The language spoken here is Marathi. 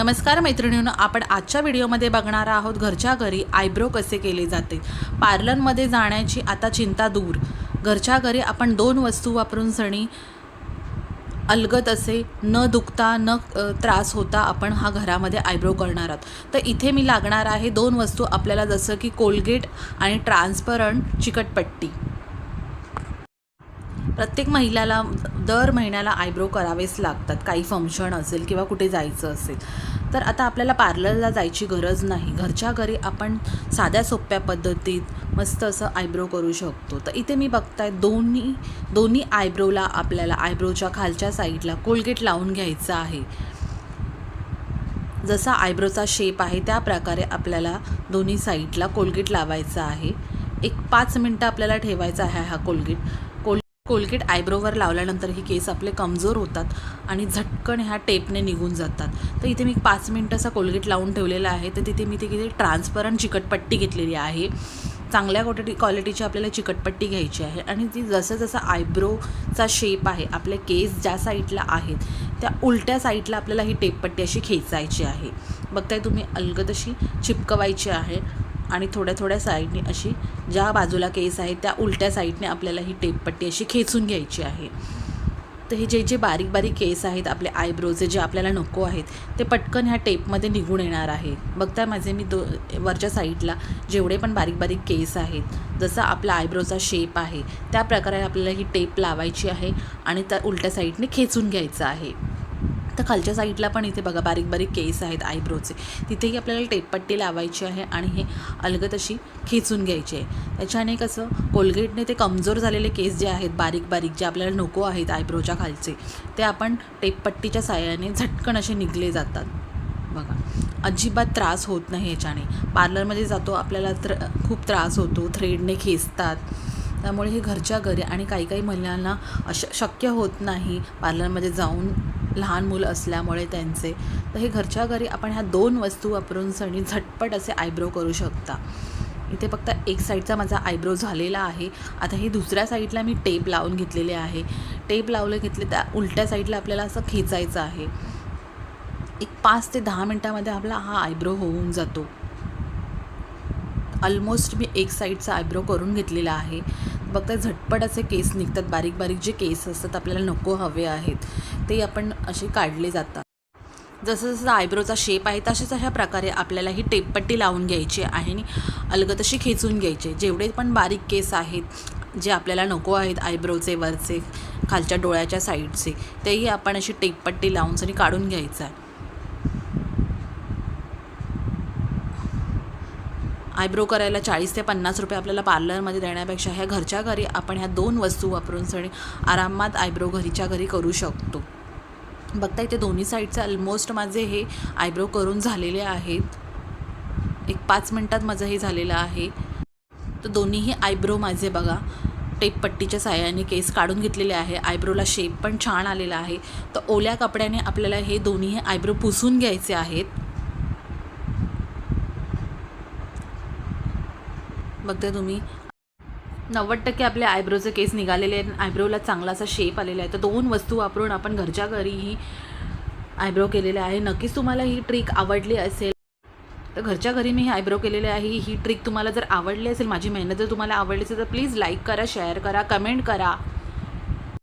नमस्कार मैत्रिणींनो. आपण आजच्या व्हिडिओमध्ये बघणार आहोत घरच्या घरी आयब्रो कसे केले जाते? पार्लरमध्ये जाण्याची आता चिंता दूर. घरच्या घरी आपण दोन वस्तू वापरून सणी अलगत असे न दुखता न त्रास होता आपण हा घरामध्ये आयब्रो करणार आहोत. तर इथे मी लागणार आहे दोन वस्तू आपल्याला जसं की कोलगेट आणि ट्रान्सपरंट चिकटपट्टी. प्रत्येक महिलाला दर महिन्याला आयब्रो करावेच लागतात. काही फंक्शन असेल किंवा कुठे जायचं असेल. तर आता आपल्याला पार्लरला जायची गरज नाही. घरच्या घरी आपण साध्या सोप्या पद्धतीत मस्त असं आयब्रो करू शकतो. तर इथे मी बघताय दोन्ही दोन्ही आयब्रोला आपल्याला आयब्रोच्या खालच्या साईडला कोलगेट लावून घ्यायचं आहे. जसा आयब्रोचा शेप आहे त्या प्रकारे आपल्याला दोन्ही साईडला कोलगेट लावायचा आहे. एक पाच मिनटं आपल्याला ठेवायचा आहे हा कोलगेट. कोलगेट आयब्रोवर लावल्यानंतर ही केस आपले कमजोर होतात आणि झटकन ह्या टेपने निघून जातात. तर इथे मी पाच मिनटं असा कोलगेट लावून ठेवलेला आहे. तर तिथे मी ते किती ट्रान्सपरंट चिकटपट्टी घेतलेली आहे. चांगल्या क्वालिटी क्वालिटीची आपल्याला चिकटपट्टी घ्यायची आहे आणि ती जसं जसं आयब्रोचा शेप आहे आपले केस ज्या साईडला आहेत त्या उलट्या साईडला आपल्याला ही टेपपट्टी अशी खेचायची आहे. बघताय तुम्ही अलगद अशी चिपकवायची आहे. आणि थोड्या थोड्या साईडने अशी ज्या बाजूला केस आहे त्या उलट्या साईडने आपल्याला ही टेपपट्टी अशी खेचून घ्यायची आहे. तर हे जे जे बारीक बारीक केस आहेत आपले आयब्रोचे जे आपल्याला नको आहेत ते पटकन ह्या टेपमध्ये निघून येणार आहे बघताय माझे मी दो वरच्या साईडला जेवढे पण बारीक बारीक केस आहेत जसा आपला आयब्रोचा शेप आहे त्या प्रकारे आपल्याला ही टेप लावायची आहे आणि त्या उलट्या साईडने खेचून घ्यायचं आहे. तर खालच्या साईडला पण इथे बघा बारीक बारीक केस आहेत आयब्रोचे. तिथेही आपल्याला टेपपट्टी लावायची आहे आणि हे अलगत अशी खेचून घ्यायची आहे. त्याच्याने कसं कोलगेटने ते कमजोर झालेले केस जे आहेत बारीक बारीक जे आपल्याला नको आहेत आयब्रोच्या खालचे ते आपण टेपपट्टीच्या साह्याने झटकन असे निघले जातात. बघा अजिबात त्रास होत नाही याच्याने. पार्लरमध्ये जातो आपल्याला त्र खूप त्रास होतो थ्रेडने खेचतात. त्यामुळे हे घरच्या घरी आणि काही काही महिलांना अश शक्य होत नाही पार्लरमध्ये जाऊन लहान मुलं असल्यामुळे त्यांचे तर हे घरच्या घरी आपण ह्या दोन वस्तू वापरून सणी झटपट असे आयब्रो करू शकता. इथे फक्त एक साईडचा माझा आयब्रो झालेला आहे. आता हे दुसऱ्या साईडला मी टेप लावून घेतलेले आहे. टेप लावले घेतले त्या उलट्या साईडला आपल्याला असं खेचायचं आहे. एक पाच ते दहा मिनटामध्ये आपला हा आयब्रो होऊन जातो. ऑलमोस्ट मी एक साईडचा आयब्रो करून घेतलेला आहे. बघता झटपट असे केस निघतात. बारीक बारीक जे केस असतात आपल्याला नको हवे आहेत. ते आपण असे काढले जातात. जसं जसं आयब्रोचा शेप आहे तशाच अशा प्रकारे आपल्याला ही टेपपट्टी लावून घ्यायची आहे आणि अलगद अशी खेचून घ्यायचे जेवढे पण बारीक केस आहेत जे आपल्याला नको आहेत आयब्रोचे वरचे खालच्या डोळ्याच्या साईडचे तेही आपण अशी टेपपट्टी लावून आणि काढून घ्यायचं आहे. आयब्रो करायला चाळीस ते पन्नास रुपये आपल्याला पार्लरमध्ये देण्यापेक्षा ह्या घरच्या घरी आपण ह्या दोन वस्तू वापरून सणी आरामात आयब्रो घरीच्या घरी करू शकतो. बघता इथे दोन्ही साईडचे ऑलमोस्ट माझे हे आयब्रो करून झालेले आहेत. एक पाच मिनटात माझं हे झालेलं आहे. तर दोन्हीही आयब्रो माझे बघा टेपपट्टीच्या साह्याने केस काढून घेतलेले आहे. आयब्रोला शेप पण छान आलेला आहे. तर ओल्या कपड्याने आपल्याला हे दोन्ही आयब्रो पुसून घ्यायचे आहेत. बघते तुम्ही नव्वद टक्के आपले आयब्रोचे केस निघालेले आहेत. आयब्रोला चांगला असा शेप आलेला आहे. तर दोन वस्तू वापरून आपण घरच्या घरीही आयब्रो केलेले आहे. नक्कीच तुम्हाला ही ट्रिक आवडली असेल. तर घरच्या घरी मी हे आयब्रो केलेले आहे. ही ट्रिक तुम्हाला जर आवडली असेल माझी मेहनत जर तुम्हाला आवडली असेल तर प्लीज लाईक करा शेअर करा कमेंट करा.